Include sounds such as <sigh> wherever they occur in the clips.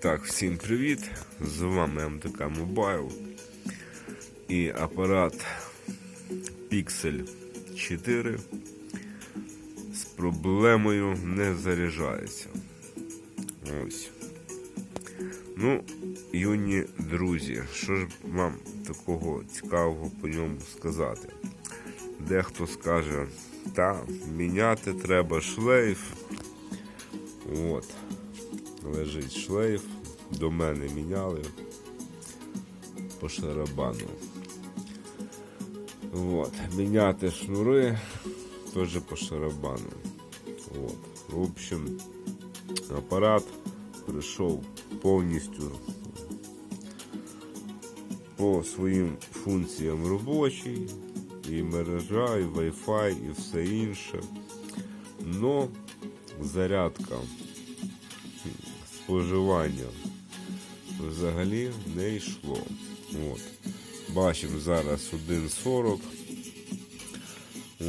так, всім привіт! З вами МТК Mobile і апарат Pixel 4 з проблемою не заряджається. Ось. Ну, юні друзі, що ж вам такого цікавого по ньому сказати? Дехто скаже, та, міняти треба шлейф. От лежить шлейф, до мене міняли по шарабану. От. Міняти шнури теж по шарабану. От. В общем, апарат прийшов повністю по своїм функціям робочий, і мережа, і Wi-Fi, і все інше. Но зарядка споживання взагалі не йшло. От. Бачимо зараз 1.40.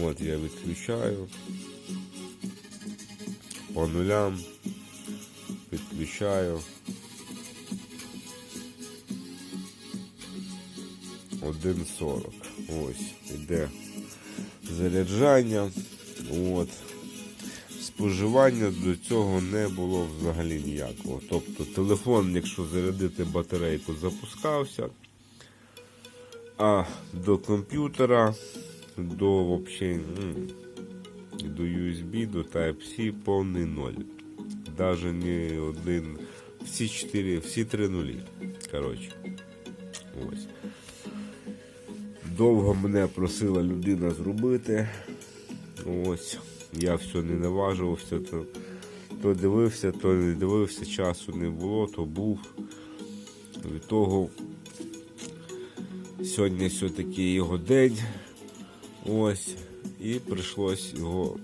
От я відключаю. По нулям підключаю. 1.40. Ось, іде заряджання. От споживання до цього не було взагалі ніякого. Тобто телефон, якщо зарядити батарейку, запускався, а до комп'ютера, до вообще, до USB, до Type-C повний ноль. Даже не один, всі чотири, всі три нулі. Коротше. Ось. Довго мене просила людина зробити. Ось. Я все не наважувався, то, то дивився, то не дивився, часу не було, то був. Від того сьогодні все-таки його день. Ось. І прийшлось його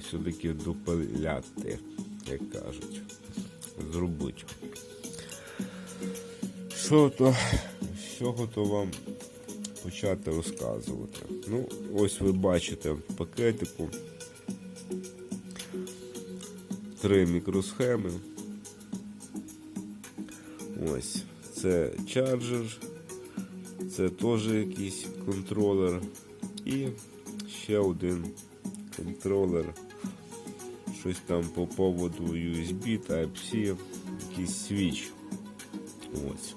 все-таки допиляти, як кажуть. Зробити. Що то, з то вам почати розказувати? Ну, ось ви бачите в пакетику три мікросхеми. Ось, це чарджер, це теж якийсь контролер і ще один контролер. Щось там по поводу USB, Type-C, якийсь свіч. Ось.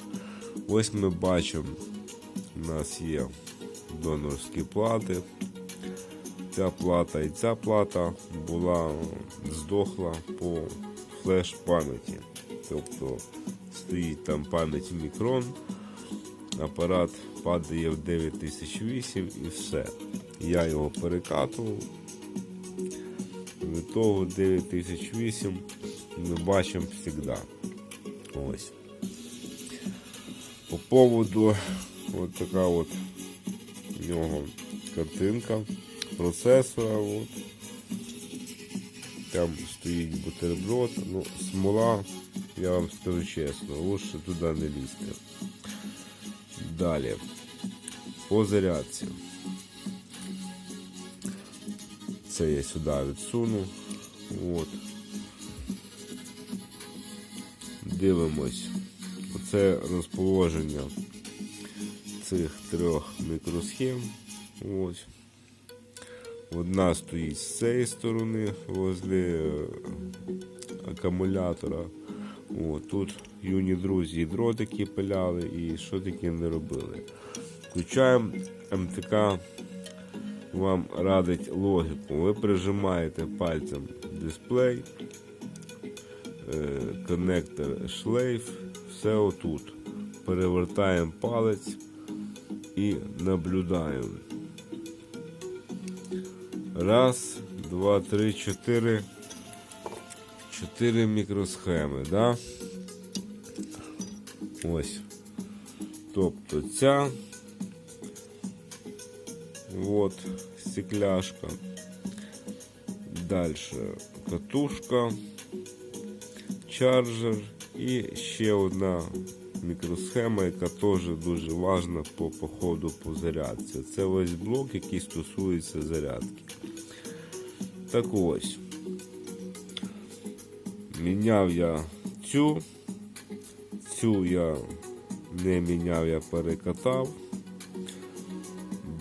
Ось ми бачимо, у нас є донорські плати. Ця плата і ця плата була здохла по флеш пам'яті. Тобто стоїть там пам'ять мікрон, апарат падає в 9008 і все. Я його перекатував. Від того 9008 ми бачимо завжди. Ось. По поводу от така от у нього картинка процесора. От. Там стоїть бутерброд, ну, смола, я вам скажу чесно, лучше туди не лізти. Далі. По зарядці. Це я сюди відсуну. От. Дивимось. Оце розположення цих трьох мікросхем. Ось. Одна стоїть з цієї сторони возле е, акумулятора. О, тут юні друзі і дротики пиляли і що таке не робили. Включаємо МТК, вам радить логіку. Ви прижимаєте пальцем дисплей, е, коннектор шлейф, все отут. Перевертаємо палець і наблюдаємо. Раз, два, три, чотири. Чотири мікросхеми, да? Ось. Тобто ця. От стекляшка. Далі катушка, чарджер і ще одна мікросхема, яка теж дуже важна по походу по зарядці. Це весь блок, який стосується зарядки. Так ось. Міняв я цю Цю я не міняв, я перекатав.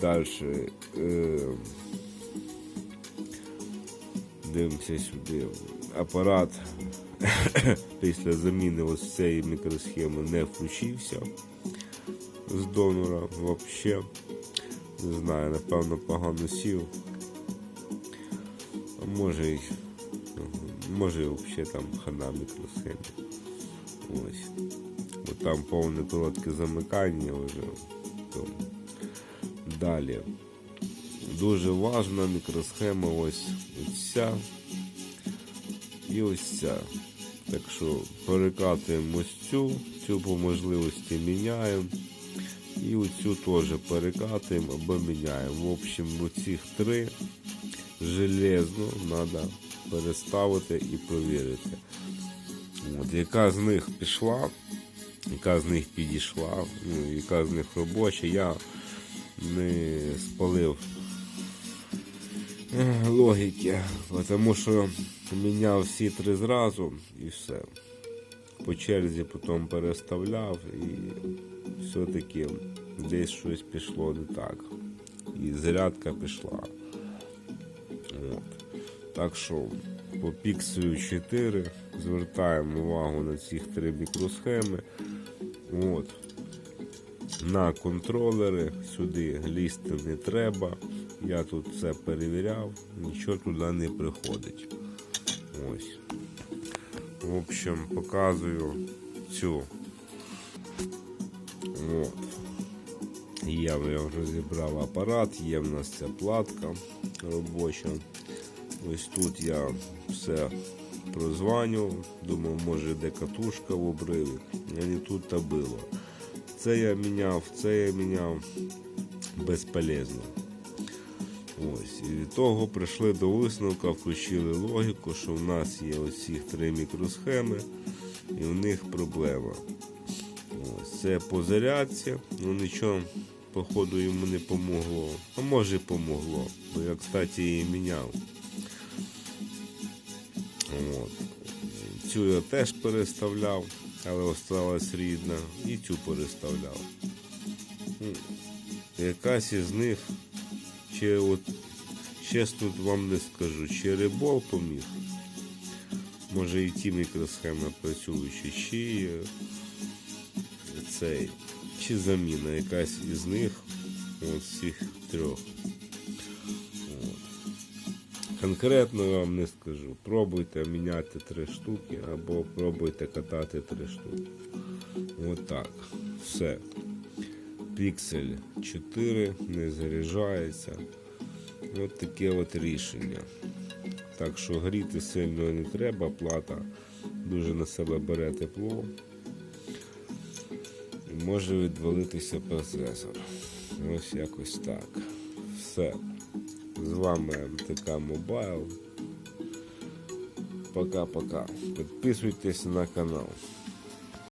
Далі е, дивимося сюди. Апарат <coughs> після заміни ось цієї мікросхеми не включився з донора взагалі. Не знаю, напевно, погано сів. Може й може і взагалі там хана мікросхемі. Ось. Бо там повне коротке замикання вже. Далі. Дуже важна мікросхема ось ця і ось ця. Так що перекатуємо ось цю, цю по можливості міняємо. І оцю теж перекатуємо або міняємо. В общем, оцих три железно треба переставити і провірити. От, яка з них пішла, яка з них підійшла, ну, яка з них робоча, я не спалив е, логіки, тому що міняв всі три зразу і все. По черзі потім переставляв і все-таки десь щось пішло не так. І зарядка пішла. Так що по пікселю 4 звертаємо увагу на ці три мікросхеми. От. На контролери сюди лізти не треба. Я тут все перевіряв, нічого туди не приходить. Ось. В общем, показую цю. От. Я вже розібрав апарат, є в нас ця платка робоча. Ось тут я все прозванював, думав, може де катушка в обриві, не тут та було. Це я міняв, це я міняв безполезно. Ось, і від того прийшли до висновка, включили логіку, що в нас є оці три мікросхеми, і в них проблема. Ось, це по зарядці, ну нічого, походу, йому не помогло. А може помогло, бо я, кстати, її міняв. От. Цю я теж переставляв, але осталась рідна, і цю переставляв. Якась із них, чи от чесно вам не скажу, чи рибол поміг. Може і ті мікросхеми працюючі, чи е, цей, чи заміна якась із них, з цих трьох. От. Конкретно вам не скажу. Пробуйте міняти три штуки або пробуйте катати три штуки. Отак. Все. Піксель 4 не заряджається. От таке от рішення. Так що гріти сильно не треба, плата дуже на себе бере тепло. І може відвалитися процесор. Ось якось так. Все. З вами МТК Мобайл. Пока-пока. Підписуйтесь на канал.